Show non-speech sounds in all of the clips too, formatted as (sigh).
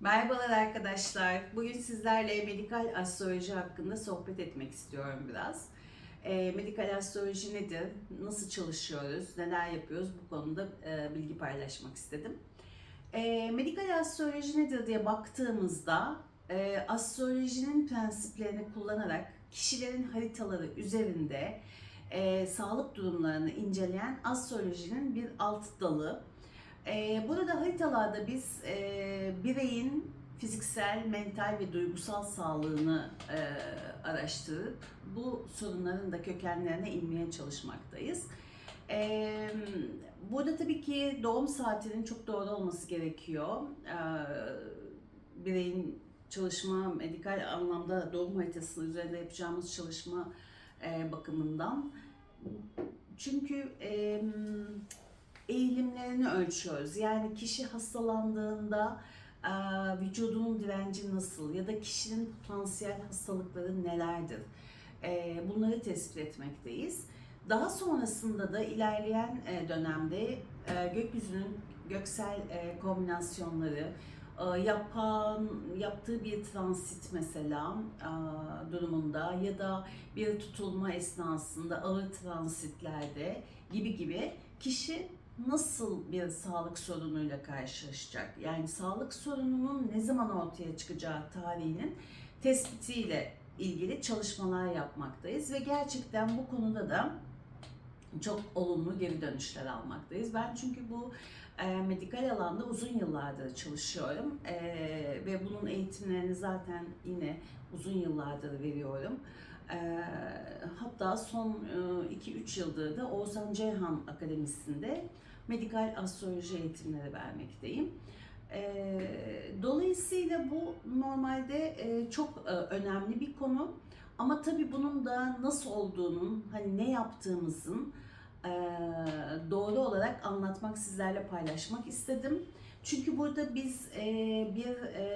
Merhabalar arkadaşlar. Bugün sizlerle medikal astroloji hakkında sohbet etmek istiyorum biraz. E, medikal astroloji nedir? Nasıl çalışıyoruz? Neler yapıyoruz? Bu konuda e, bilgi paylaşmak istedim. E, medikal astroloji nedir diye baktığımızda e, astrolojinin prensiplerini kullanarak kişilerin haritaları üzerinde e, sağlık durumlarını inceleyen astrolojinin bir alt dalı. Ee, burada haritalarda biz e, bireyin fiziksel, mental ve duygusal sağlığını e, araştırıp bu sorunların da kökenlerine inmeye çalışmaktayız. Ee, burada tabii ki doğum saatinin çok doğru olması gerekiyor. Ee, bireyin çalışma, medikal anlamda doğum haritası üzerinde yapacağımız çalışma e, bakımından. Çünkü e, eğilimlerini ölçüyoruz. Yani kişi hastalandığında vücudunun direnci nasıl ya da kişinin potansiyel hastalıkları nelerdir? Bunları tespit etmekteyiz. Daha sonrasında da ilerleyen dönemde gökyüzünün göksel kombinasyonları, yapan yaptığı bir transit mesela durumunda ya da bir tutulma esnasında ağır transitlerde gibi gibi kişi nasıl bir sağlık sorunuyla karşılaşacak? Yani sağlık sorununun ne zaman ortaya çıkacağı tarihinin tespitiyle ilgili çalışmalar yapmaktayız ve gerçekten bu konuda da çok olumlu geri dönüşler almaktayız. Ben çünkü bu e, medikal alanda uzun yıllardır çalışıyorum e, ve bunun eğitimlerini zaten yine uzun yıllardır veriyorum. Hatta son 2-3 yıldır da Oğuzhan Ceyhan Akademisi'nde medikal astroloji eğitimleri vermekteyim. Dolayısıyla bu normalde çok önemli bir konu. Ama tabii bunun da nasıl olduğunun, hani ne yaptığımızın e, doğru olarak anlatmak, sizlerle paylaşmak istedim. Çünkü burada biz bir e,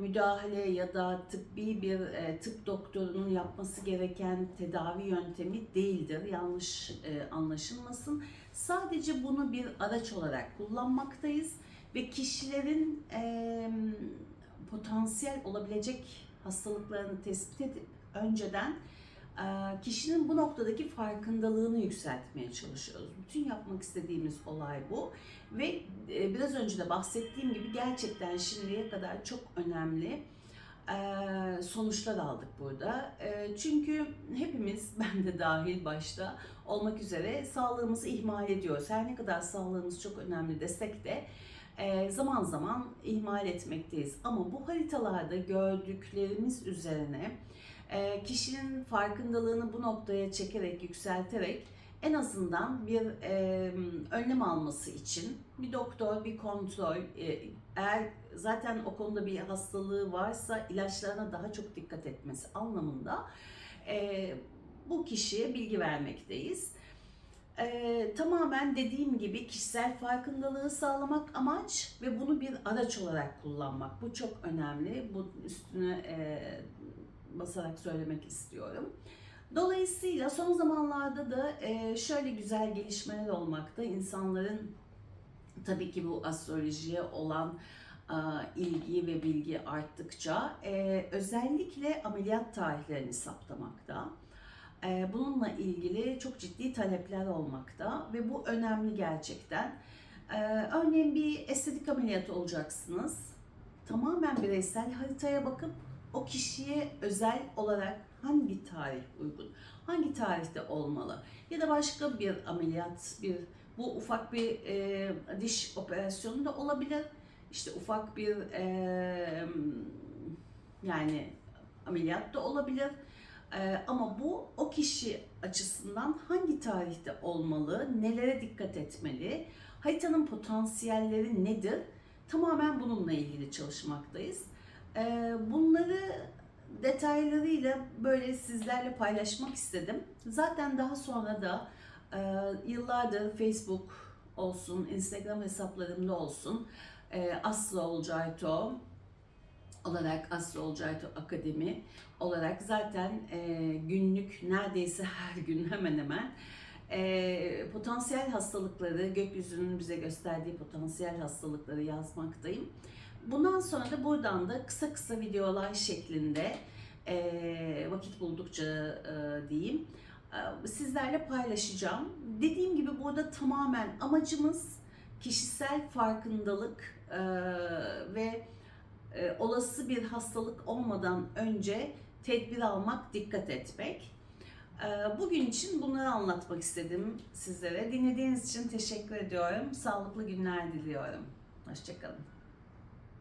müdahale ya da tıbbi bir tıp doktorunun yapması gereken tedavi yöntemi değildir. Yanlış anlaşılmasın. Sadece bunu bir araç olarak kullanmaktayız ve kişilerin potansiyel olabilecek hastalıklarını tespit edip önceden kişinin bu noktadaki farkındalığını yükseltmeye çalışıyoruz. Bütün yapmak istediğimiz olay bu ve e, biraz önce de bahsettiğim gibi gerçekten şimdiye kadar çok önemli e, sonuçlar aldık burada. Çünkü hepimiz, (laughs) ben de dahil başta olmak üzere sağlığımızı ihmal ediyoruz. Her ne kadar sağlığımız çok önemli desek de zaman zaman ihmal etmekteyiz. Ama bu haritalarda gördüklerimiz üzerine kişinin farkındalığını bu noktaya çekerek, yükselterek en azından bir e, önlem alması için bir doktor, bir kontrol, e, eğer zaten o konuda bir hastalığı varsa ilaçlarına daha çok dikkat etmesi anlamında e, bu kişiye bilgi vermekteyiz. Ee, tamamen dediğim gibi kişisel farkındalığı sağlamak amaç ve bunu bir araç olarak kullanmak. Bu çok önemli. Bu üstüne e, basarak söylemek istiyorum. Dolayısıyla son zamanlarda da e, şöyle güzel gelişmeler olmakta. İnsanların tabii ki bu astrolojiye olan ilgi ve bilgi arttıkça e, özellikle ameliyat tarihlerini saptamakta. E, bununla ilgili çok ciddi talepler olmakta ve bu önemli gerçekten. Örneğin bir estetik ameliyatı olacaksınız. Tamamen bireysel haritaya bakıp o kişiye özel olarak hangi tarih uygun, hangi tarihte olmalı ya da başka bir ameliyat, bir bu ufak bir e, diş operasyonu da olabilir. İşte ufak bir e, yani ameliyat da olabilir. E, ama bu o kişi açısından hangi tarihte olmalı, nelere dikkat etmeli, haritanın potansiyelleri nedir? Tamamen bununla ilgili çalışmaktayız. E, bunları detaylarıyla böyle sizlerle paylaşmak istedim. Zaten daha sonra da e, yıllardır Facebook olsun, Instagram hesaplarımda olsun e, Aslı Olcayto olarak Aslı Olcayto Akademi olarak zaten e, günlük neredeyse her (laughs) gün hemen hemen potansiyel hastalıkları, gökyüzünün bize gösterdiği potansiyel hastalıkları yazmaktayım. Bundan sonra da buradan da kısa kısa videolar şeklinde e, vakit buldukça e, diyeyim e, sizlerle paylaşacağım. Dediğim gibi burada tamamen amacımız kişisel farkındalık e, ve e, olası bir hastalık olmadan önce tedbir almak, dikkat etmek. E, Bugün için bunları anlatmak istedim sizlere. Dinlediğiniz için teşekkür ediyorum. Sağlıklı günler diliyorum. Hoşçakalın.